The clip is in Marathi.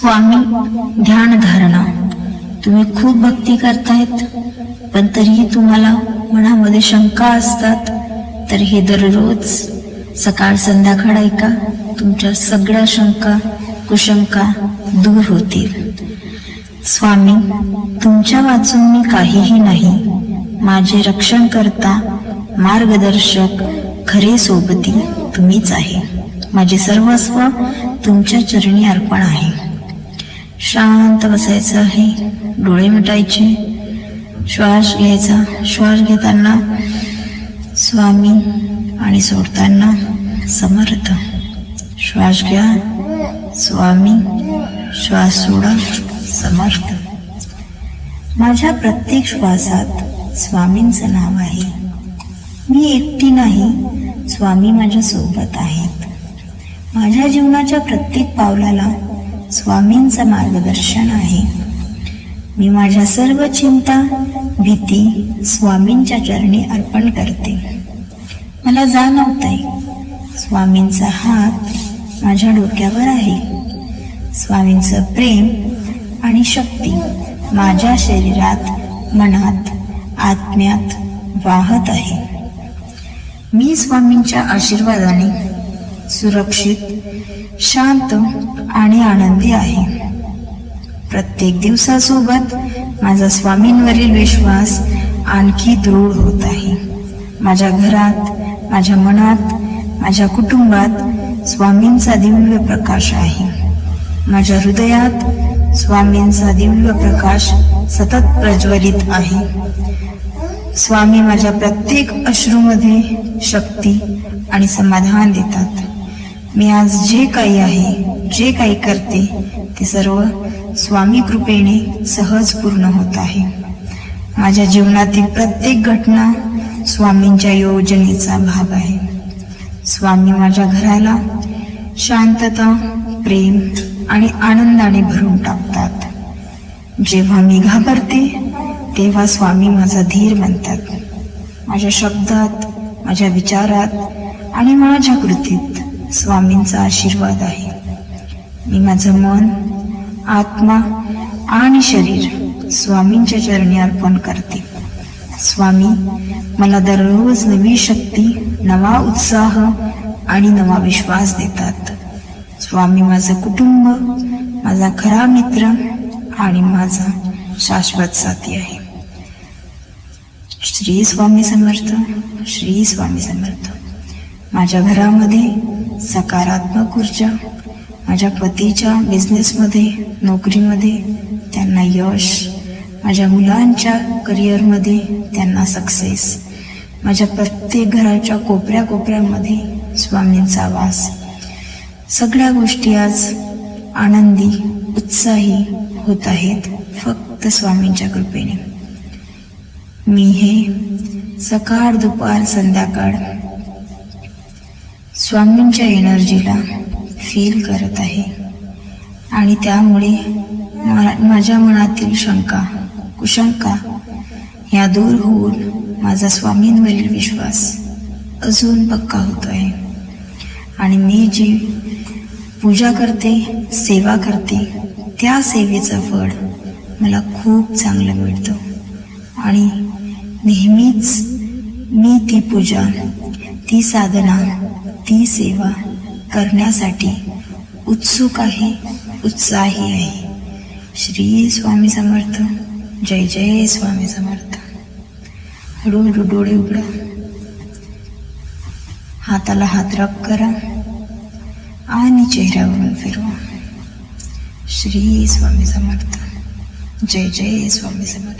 स्वामी ध्यान धारणा. तुम्ही खूप भक्ती करतायत पण तरीही तुम्हाला मनामध्ये शंका असतात. तर हे दररोज सकाळ संध्याकाळ ऐका तुमच्या सगळ्या शंका कुशंका दूर होतील. स्वामी तुमच्या वाचून मी काहीही नाही. माझे रक्षण करता मार्गदर्शक खरे सोबती तुम्हीच आहे. माझे सर्वस्व तुमच्या चरणी अर्पण आहे. शांत बसायचं आहे. डोळे मिटायचे. श्वास घ्यायचा. श्वास घेताना स्वामी आणि सोडताना समर्थ. श्वास घ्या. स्वामी श्वास सोडा. समर्थ. माझ्या प्रत्येक श्वासात स्वामींचं नाव आहे. मी एकटी नाही. स्वामी माझ्या सोबत आहेत. माझ्या जीवनाच्या प्रत्येक पावलाला स्वामींचं मार्गदर्शन आहे. मी माझ्या सर्व चिंता भीती स्वामींच्या चरणी अर्पण करते. मला जाणवतंय स्वामींचा हात माझ्या डोक्यावर आहे. स्वामींचं प्रेम आणि शक्ती माझ्या शरीरात मनात आत्म्यात वाहत आहे. मी स्वामींच्या आशीर्वादाने सुरक्षित शांत आणि आनंदी आहे. प्रत्येक दिवसासोबत माझा स्वामींवरील विश्वास आणखी दृढ होत आहे. माझ्या घरात माझ्या मनात माझ्या कुटुंबात स्वामींचा दिव्य प्रकाश आहे. माझ्या हृदयात स्वामींचा दिव्य प्रकाश सतत प्रज्वलित आहे. स्वामी माझ्या प्रत्येक अश्रूमध्ये शक्ती आणि समाधान देतात. मी आज जे काही आहे जे काही करते ते सर्व स्वामी कृपेने सहज पूर्ण होत आहे. माझ्या जीवनातील प्रत्येक घटना स्वामींच्या योजनेचा भाग आहे. स्वामी माझ्या घराला शांतता प्रेम आणि आनंदाने भरून टाकतात. जेव्हा मी घाबरते तेव्हा स्वामी माझा धीर बनतात. माझ्या शब्दात माझ्या विचारात आणि माझ्या कृतीत स्वामींचा आशीर्वाद आहे. मी माझं मन आत्मा आणि शरीर स्वामींच्या चरणी अर्पण करते. स्वामी मला दररोज नवी शक्ती नवा उत्साह आणि नवा विश्वास देतात. स्वामी माझं कुटुंब माझा खरा मित्र आणि माझा शाश्वत साथी आहे. श्री स्वामी समर्थ श्री स्वामी समर्थ. माझ्या घरामध्ये सकारात्मक ऊर्जा. माझ्या पतीच्या बिझनेसमध्ये नोकरीमध्ये त्यांना यश माझ्या मुलांच्या करिअरमध्ये त्यांना सक्सेस माझ्या प्रत्येक घराच्या कोपऱ्या कोपऱ्यामध्ये स्वामींचा वास. सगळ्या गोष्टी आज आनंदी उत्साही होत आहेत फक्त स्वामींच्या कृपेने. मी हे सकाळ दुपार संध्याकाळ स्वामींच्या एनर्जीला फील करत आहे. आणि त्यामुळे माझ्या मनातील शंका कुशंका ह्या दूर होऊन माझा स्वामींवरील विश्वास अजून पक्का होतो आहे आणि मी जी पूजा करते सेवा करते त्या सेवेचं फळ मला खूप चांगलं मिळतं. आणि नेहमीच मी ती पूजा ती साधना ती सेवा करण्यासाठी उत्सुक आहे उत्साही आहे. श्री स्वामी समर्थ जय जय स्वामी समर्थ. हळूहळू डोळे उघडा. हाताला हात रब करा आणि चेहऱ्यावरून फिरवा. श्री स्वामी समर्थ जय जय स्वामी समर्थ.